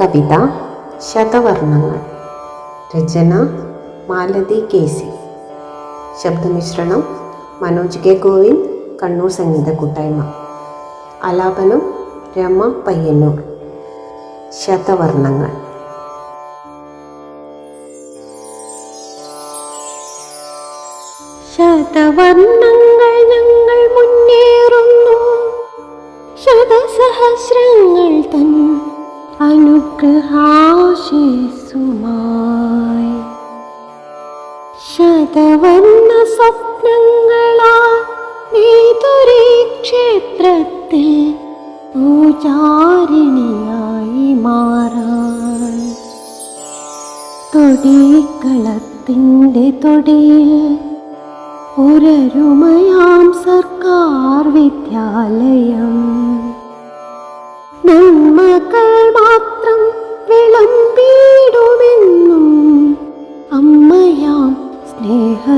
കവിത ശതവർണങ്ങൾ രചന Malathi K C ശബ്ദമിശ്രണം മനോജ് കെ. ഗോവിന്ദ് കണ്ണൂർ സംഗീത കൂട്ടായ്മ. ആലാപനം രമ പയ്യന്നൂർ. ശതവർണങ്ങൾ. ശതവർണങ്ങൾ ഞങ്ങൾ മുന്നേറുന്നു. ശതസഹസ്രങ്ങൾ തൻ അനുഗ്രഹാശിസുമായി ശതവർണ സ്വപ്നങ്ങളാൽ നീതുരി ക്ഷേത്രത്തിൽ പൂജാരിണിയായി മാറാൻ. തൊടിക്കളത്തിന്റെ തൊടിയിൽ ഒരരുമയാം സർക്കാർ വിദ്യാലയം. നന്മകൾ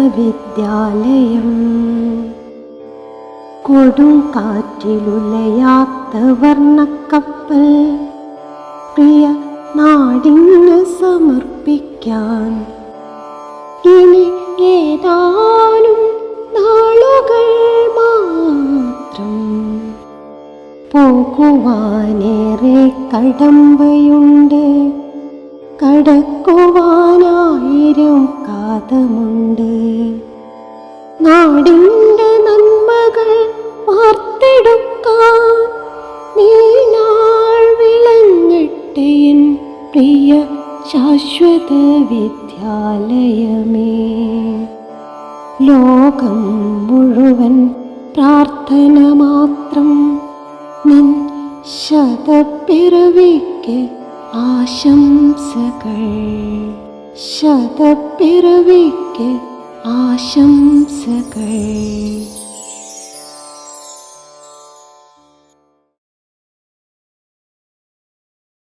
സ്നേഹവിദ്യാലയം കൊടും കാറ്റിലുലയാത്ത വർണക്കപ്പൽ പ്രിയ നാടിന് സമർപ്പിക്കാൻ. ഇനി ഏതാനും നാളുകൾ മാത്രം. പോകുവാനേറെ കടമ്പയുണ്ട്. കടക്കുവാനായിരം കാതമുണ്ട്. നാടിന്റെ നന്മകൾ വാർത്തെടുക്കാൻ നീനാൾ പ്രിയ ശാശ്വത വിദ്യാലയമേ. ലോകം മുഴുവൻ പ്രാർത്ഥന മാത്രം നിൻ ശതപ്പിറവിക്ക് ആശംസകൾ. ശതപ്പിറവിക്ക് ആശംസകൾ.